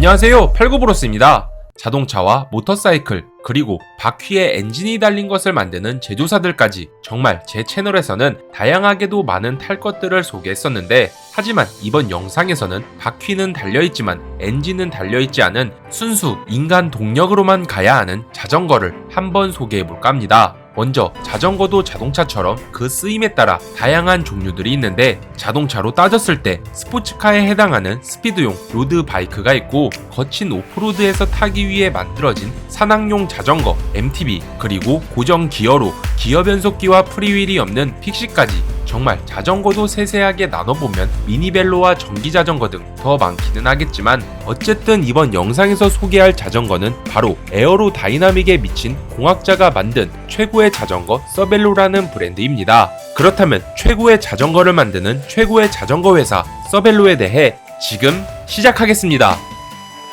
안녕하세요 팔구브로스입니다 자동차와 모터사이클 그리고 바퀴에 엔진이 달린 것을 만드는 제조사들까지 정말 제 채널에서는 다양하게도 많은 탈 것들을 소개했었는데 하지만 이번 영상에서는 바퀴는 달려있지만 엔진은 달려있지 않은 순수 인간 동력으로만 가야 하는 자전거를 한번 소개해볼까 합니다. 먼저 자전거도 자동차처럼 그 쓰임에 따라 다양한 종류들이 있는데 자동차로 따졌을 때 스포츠카에 해당하는 스피드용 로드 바이크가 있고 거친 오프로드에서 타기 위해 만들어진 산악용 자전거 MTB 그리고 고정 기어로 기어 변속기와 프리휠이 없는 픽시까지 정말 자전거도 세세하게 나눠보면 미니벨로와 전기 자전거 등 더 많기는 하겠지만 어쨌든 이번 영상에서 소개할 자전거는 바로 에어로 다이나믹에 미친 공학자가 만든 최고의 자전거 서벨로라는 브랜드입니다. 그렇다면 최고의 자전거를 만드는 최고의 자전거 회사 서벨로에 대해 지금 시작하겠습니다.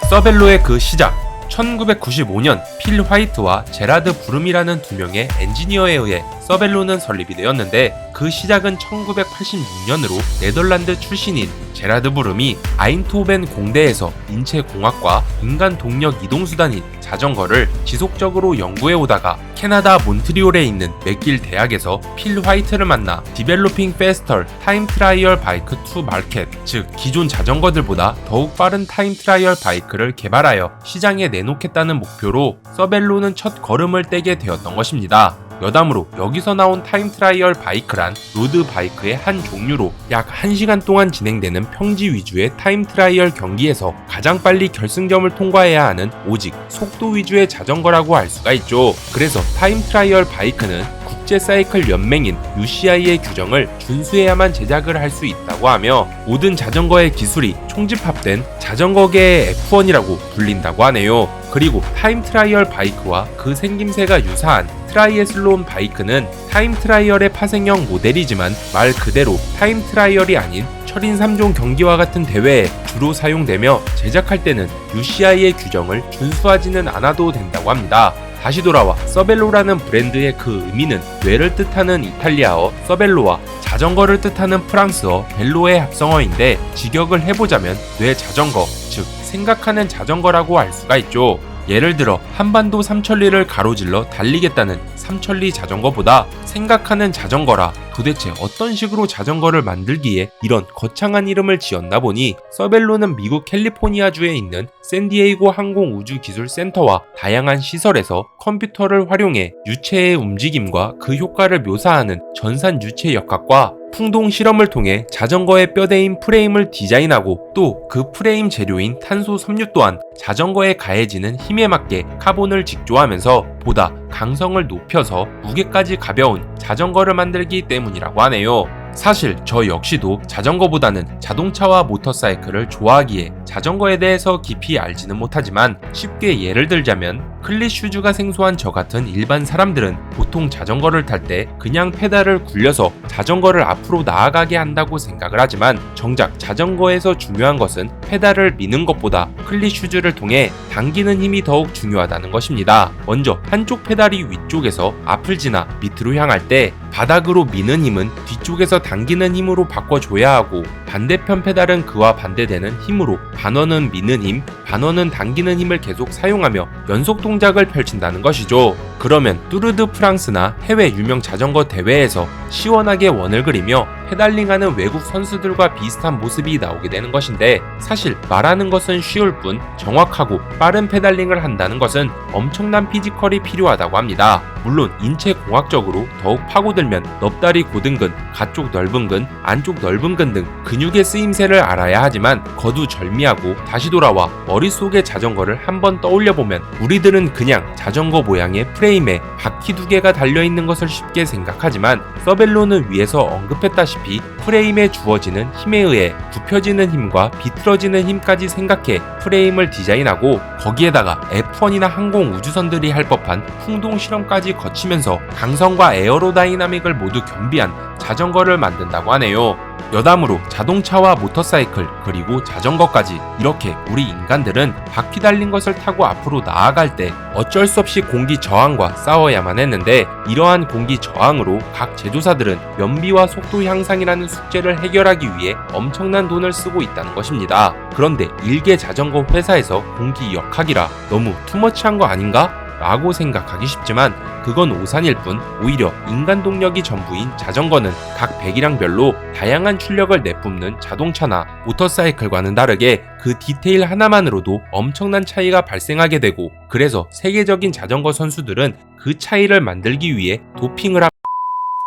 서벨로의 그 시작 1995년 필 화이트와 제라드 부름이라는 두 명의 엔지니어에 의해 서벨로는 설립이 되었는데 그 시작은 1986년으로 네덜란드 출신인 제라드 부름이 아인토벤 공대에서 인체 공학과 인간 동력 이동 수단인 자전거를 지속적으로 연구해 오다가 캐나다 몬트리올에 있는 맥길 대학에서 필 화이트를 만나 디벨로핑 페스털 타임 트라이얼 바이크 투 마켓 즉 기존 자전거들보다 더욱 빠른 타임 트라이얼 바이크를 개발하여 시장에 내놓겠다는 목표로 서벨로는 첫 걸음을 떼게 되었던 것입니다. 여담으로 여기서 나온 타임 트라이얼 바이크란 로드 바이크의 한 종류로 약 1시간 동안 진행되는 평지 위주의 타임 트라이얼 경기에서 가장 빨리 결승점을 통과해야 하는 오직 속도 위주의 자전거라고 할 수가 있죠. 그래서 타임 트라이얼 바이크는 국제 사이클 연맹인 UCI의 규정을 준수해야만 제작을 할 수 있다고 하며 모든 자전거의 기술이 총집합된 자전거계의 F1이라고 불린다고 하네요. 그리고 타임 트라이얼 바이크와 그 생김새가 유사한 트라이애슬론 바이크는 타임 트라이얼의 파생형 모델이지만 말 그대로 타임 트라이얼이 아닌 철인 3종 경기와 같은 대회에 주로 사용되며 제작할 때는 UCI의 규정을 준수하지는 않아도 된다고 합니다. 다시 돌아와 서벨로라는 브랜드의 그 의미는 뇌를 뜻하는 이탈리아어 서벨로와 자전거를 뜻하는 프랑스어 벨로의 합성어인데 직역을 해보자면 뇌 자전거, 즉 생각하는 자전거라고 알 수가 있죠. 예를 들어 한반도 삼천리를 가로질러 달리겠다는 삼천리 자전거보다 생각하는 자전거라 도대체 어떤 식으로 자전거를 만들기에 이런 거창한 이름을 지었나 보니 서벨로는 미국 캘리포니아주에 있는 샌디에이고 항공우주기술센터와 다양한 시설에서 컴퓨터를 활용해 유체의 움직임과 그 효과를 묘사하는 전산 유체 역학과 풍동 실험을 통해 자전거의 뼈대인 프레임을 디자인하고 또 그 프레임 재료인 탄소 섬유 또한 자전거에 가해지는 힘에 맞게 카본을 직조하면서 보다 강성을 높여서 무게까지 가벼운 자전거를 만들기 때문이라고 하네요. 사실 저 역시도 자전거보다는 자동차와 모터사이클을 좋아하기에 자전거에 대해서 깊이 알지는 못하지만 쉽게 예를 들자면 클릿 슈즈가 생소한 저 같은 일반 사람들은 보통 자전거를 탈 때 그냥 페달을 굴려서 자전거를 앞으로 나아가게 한다고 생각을 하지만 정작 자전거에서 중요한 것은 페달을 미는 것보다 클릿 슈즈를 통해 당기는 힘이 더욱 중요하다는 것입니다. 먼저 한쪽 페달이 위쪽에서 앞을 지나 밑으로 향할 때 바닥으로 미는 힘은 뒤쪽에서 당기는 힘으로 바꿔줘야 하고 반대편 페달은 그와 반대되는 힘으로 반원은 미는 힘, 반원은 당기는 힘을 계속 사용하며 연속 동작을 펼친다는 것이죠. 그러면 뚜르드 프랑스나 해외 유명 자전거 대회에서 시원하게 원을 그리며 페달링하는 외국 선수들과 비슷한 모습이 나오게 되는 것인데 사실 말하는 것은 쉬울 뿐 정확하고 빠른 페달링을 한다는 것은 엄청난 피지컬이 필요하다고 합니다. 물론 인체 공학적으로 더욱 파고들면 넙다리 고등근, 가쪽 넓은 근, 안쪽 넓은 근 등 근육의 쓰임새를 알아야 하지만 거두 절미하고 다시 돌아와 머릿속의 자전거를 한번 떠올려 보면 우리들은 그냥 자전거 모양의 프레임 에 바퀴 두 개가 달려 있는 것을 쉽게 생각하지만 서벨로는 위에서 언급했다시피 프레임에 주어지는 힘에 의해 굽혀지는 힘과 비틀어지는 힘까지 생각해 프레임을 디자인하고 거기에다가 F1이나 항공 우주선들이 할 법한 풍동 실험까지 거치면서 강성과 에어로다이나믹을 모두 겸비한 자전거를 만든다고 하네요. 여담으로 자동차와 모터사이클 그리고 자전거까지 이렇게 우리 인간들은 바퀴 달린 것을 타고 앞으로 나아갈 때 어쩔 수 없이 공기 저항과 싸워야만 했는데 이러한 공기 저항으로 각 제조사들은 연비와 속도 향상이라는 숙제를 해결하기 위해 엄청난 돈을 쓰고 있다는 것입니다. 그런데 일개 자전거 회사에서 공기 역학이라 너무 투머치한 거 아닌가? 라고 생각하기 쉽지만 그건 오산일 뿐 오히려 인간 동력이 전부인 자전거는 각 배기량별로 다양한 출력을 내뿜는 자동차나 모터사이클과는 다르게 그 디테일 하나만으로도 엄청난 차이가 발생하게 되고 그래서 세계적인 자전거 선수들은 그 차이를 만들기 위해 도핑을 하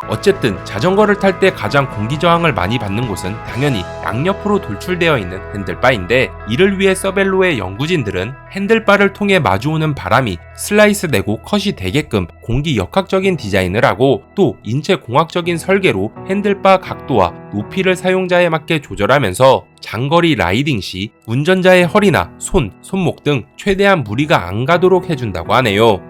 어쨌든 자전거를 탈 때 가장 공기 저항을 많이 받는 곳은 당연히 양옆으로 돌출되어 있는 핸들바인데 이를 위해 서벨로의 연구진들은 핸들바를 통해 마주오는 바람이 슬라이스 되고 컷이 되게끔 공기 역학적인 디자인을 하고 또 인체 공학적인 설계로 핸들바 각도와 높이를 사용자에 맞게 조절하면서 장거리 라이딩 시 운전자의 허리나 손, 손목 등 최대한 무리가 안 가도록 해준다고 하네요.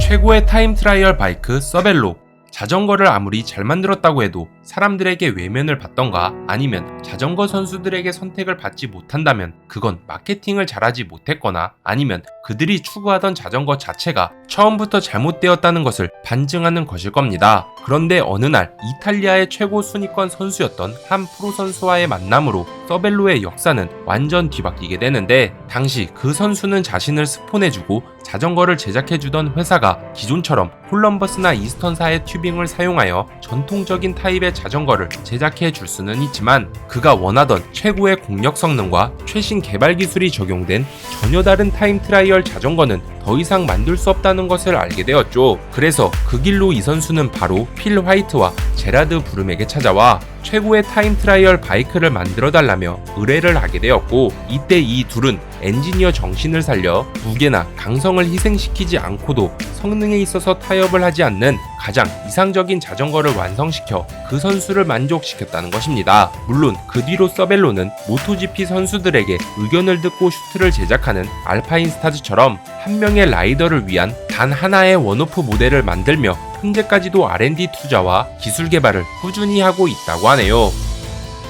최고의 타임 트라이얼 바이크 서벨로 자전거를 아무리 잘 만들었다고 해도 사람들에게 외면을 받던가 아니면 자전거 선수들에게 선택을 받지 못한다면 그건 마케팅을 잘하지 못했거나 아니면 그들이 추구하던 자전거 자체가 처음부터 잘못되었다는 것을 반증하는 것일 겁니다. 그런데 어느 날 이탈리아의 최고 순위권 선수였던 한 프로 선수와의 만남으로 서벨로의 역사는 완전 뒤바뀌게 되는데 당시 그 선수는 자신을 스폰해주고 자전거를 제작해주던 회사가 기존처럼 콜럼버스나 이스턴사의 튜빙을 사용하여 전통적인 타입의 자전거를 제작해 줄 수는 있지만 그가 원하던 최고의 공력 성능과 최신 개발 기술이 적용된 전혀 다른 타임 트라이얼 자전거는 더 이상 만들 수 없다는 것을 알게 되었죠. 그래서 그 길로 이 선수는 바로 필 화이트와 제라드 부름에게 찾아와 최고의 타임 트라이얼 바이크를 만들어 달라며 의뢰를 하게 되었고 이때 이 둘은 엔지니어 정신을 살려 무게나 강성을 희생시키지 않고도 성능에 있어서 타협을 하지 않는 가장 이상적인 자전거를 완성시켜 그 선수를 만족시켰다는 것입니다. 물론 그 뒤로 서벨로는 모토GP 선수들에게 의견을 듣고 슈트를 제작하는 알파인 스타즈처럼 한 명의 라이더를 위한 단 하나의 원오프 모델을 만들며 현재까지도 R&D 투자와 기술 개발을 꾸준히 하고 있다고 하네요.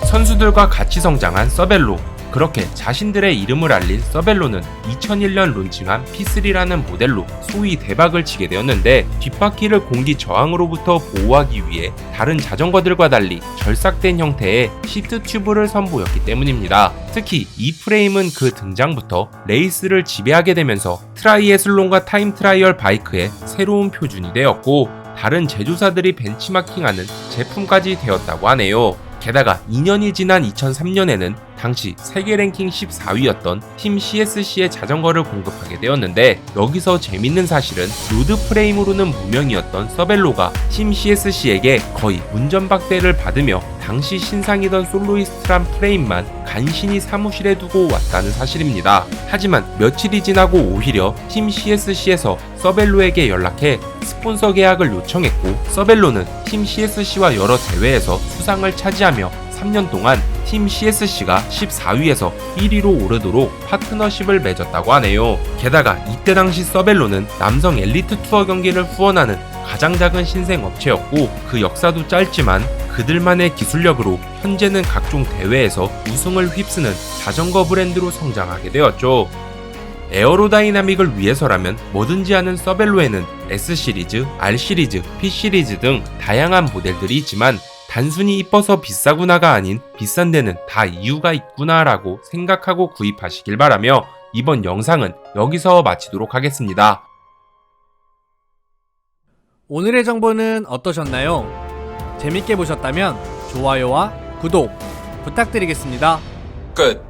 선수들과 같이 성장한 서벨로. 그렇게 자신들의 이름을 알린 서벨로는 2001년 론칭한 P3라는 모델로 소위 대박을 치게 되었는데 뒷바퀴를 공기 저항으로부터 보호하기 위해 다른 자전거들과 달리 절삭된 형태의 시트 튜브를 선보였기 때문입니다. 특히 이 프레임은 그 등장부터 레이스를 지배하게 되면서 트라이애슬론과 타임 트라이얼 바이크의 새로운 표준이 되었고 다른 제조사들이 벤치마킹하는 제품까지 되었다고 하네요. 게다가 2년이 지난 2003년에는 당시 세계 랭킹 14위였던 팀 CSC의 자전거를 공급하게 되었는데 여기서 재밌는 사실은 로드 프레임으로는 무명이었던 서벨로가 팀 CSC에게 거의 운전박대를 받으며 당시 신상이던 솔로이스트란 프레임만 간신히 사무실에 두고 왔다는 사실입니다. 하지만 며칠이 지나고 오히려 팀 CSC에서 서벨로에게 연락해 스폰서 계약을 요청했고 서벨로는 팀 CSC와 여러 대회에서 수상을 차지하며 3년 동안 팀 CSC가 14위에서 1위로 오르도록 파트너십을 맺었다고 하네요. 게다가 이때 당시 서벨로는 남성 엘리트 투어 경기를 후원하는 가장 작은 신생 업체였고 그 역사도 짧지만 그들만의 기술력으로 현재는 각종 대회에서 우승을 휩쓰는 자전거 브랜드로 성장하게 되었죠. 에어로다이나믹을 위해서라면 뭐든지 하는 서벨로에는 S 시리즈, R 시리즈, P 시리즈 등 다양한 모델들이 있지만 단순히 이뻐서 비싸구나가 아닌 비싼 데는 다 이유가 있구나라고 생각하고 구입하시길 바라며 이번 영상은 여기서 마치도록 하겠습니다. 오늘의 정보는 어떠셨나요? 재밌게 보셨다면 좋아요와 구독 부탁드리겠습니다. 끝.